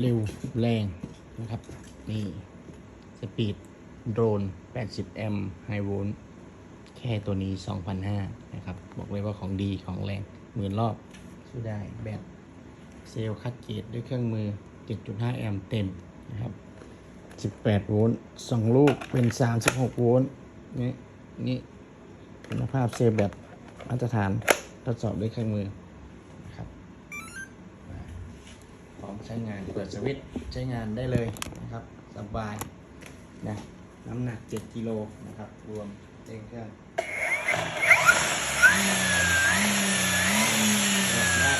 เร็วแรงนะครับ นี่สปีดโดรน 80 แอมป์ไฮโวลต์แค่ตัวนี้ 2,500 นะครับ บอกเลยว่าของดีของแรงหมื่นรอบสู้ได้แบตเซลล์คัดเกตด้วยเครื่องมือ 7.5 แอมป์เต็มนะครับ 18 โวลต์2ลูกเป็น 36 โวลต์นี่นี่คุณภาพเซลล์แบบมาตรฐานทดสอบด้วยเครื่องมือนะครับมาพ ร้อมใช้งานเปิดสวิตช์ใช้งานได้เลยนะครับสบายนะน้ำหนัก 7กิโลนะครับ รวมเองเครื่องโหดมาก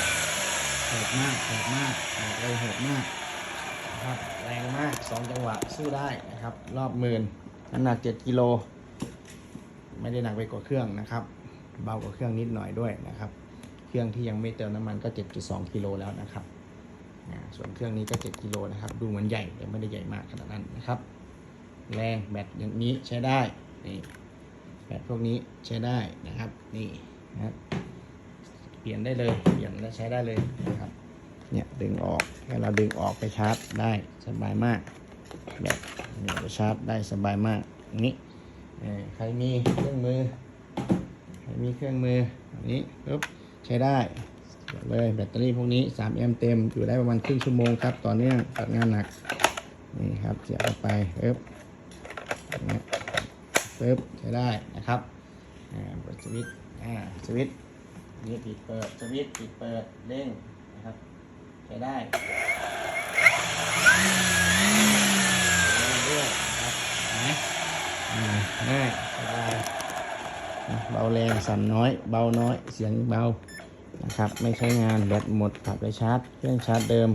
โหดมากโหดมากบอกเลยโหดมากนะครับแรงมาก 2 จังหวะสู้ได้นะครับ รอบหมื่นน้ำหนัก 7กิโลไม่ได้หนักไปกว่าเครื่องนะครับ เบากว่าเครื่องนิดหน่อยด้วยนะครับ เครื่องที่ยังไม่เติมน้ำมันก็ 7.2กิโลแล้วนะครับ ส่วนเครื่องนี้ก็ 7 กิโลนะครับ ดูเหมือนใหญ่แต่ไม่ได้ใหญ่มากขนาดนั้นนะครับ แรงแบตอย่างนี้ใช้ได้ นี่แบตพวกนี้ใช้ได้นะครับ นี่นะครับ เปลี่ยนได้เลย เปลี่ยนและใช้ได้เลยนะครับ เนี่ยดึงออกแค่เราดึงออกไปชาร์จได้สบายมากแบบเนี่ยไปชาร์จได้สบายมาก นี้ใครมีเครื่องมือ ใครมีเครื่องมืออันนี้ปุ๊บใช้ได้ เลยแบตเตอรี่พวกนี้3แอมป์เต็มอยู่ได้ประมาณครึ่งชั่วโมงครับต่อเนื่องตัดงานหนักนี่ครับเสียบเข้าไปปุ๊บอย่างเงี้ยปุ๊บใช้ได้นะครับอ่าเปิดสวิตช์อ่าสวิตช์นี่ปิดเปิดสวิตช์ปิดเปิดเด้งนะครับใช้ได้เรื่อยครับนะอ่าง่ายสบายเบาแรงสั่นน้อย เบาน้อยเสียงเบา นะครับ ไม่ใช้งานแบตหมดกลับไปชาร์จ เครื่องชาร์จเดิม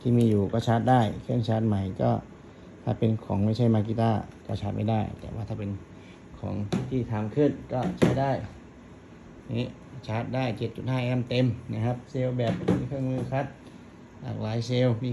ที่มีอยู่ก็ชาร์จได้ เครื่องชาร์จใหม่ก็ถ้าเป็นของไม่ใช่มากิต้าก็ชาร์จไม่ได้ แต่ว่าถ้าเป็นของที่ทำขึ้นก็ใช้ได้นี่ชาร์จได้ 7.5 แอมป์เต็มนะครับ เซลล์แบบมีเครื่องมือคัดหลากหลายเซลล์มี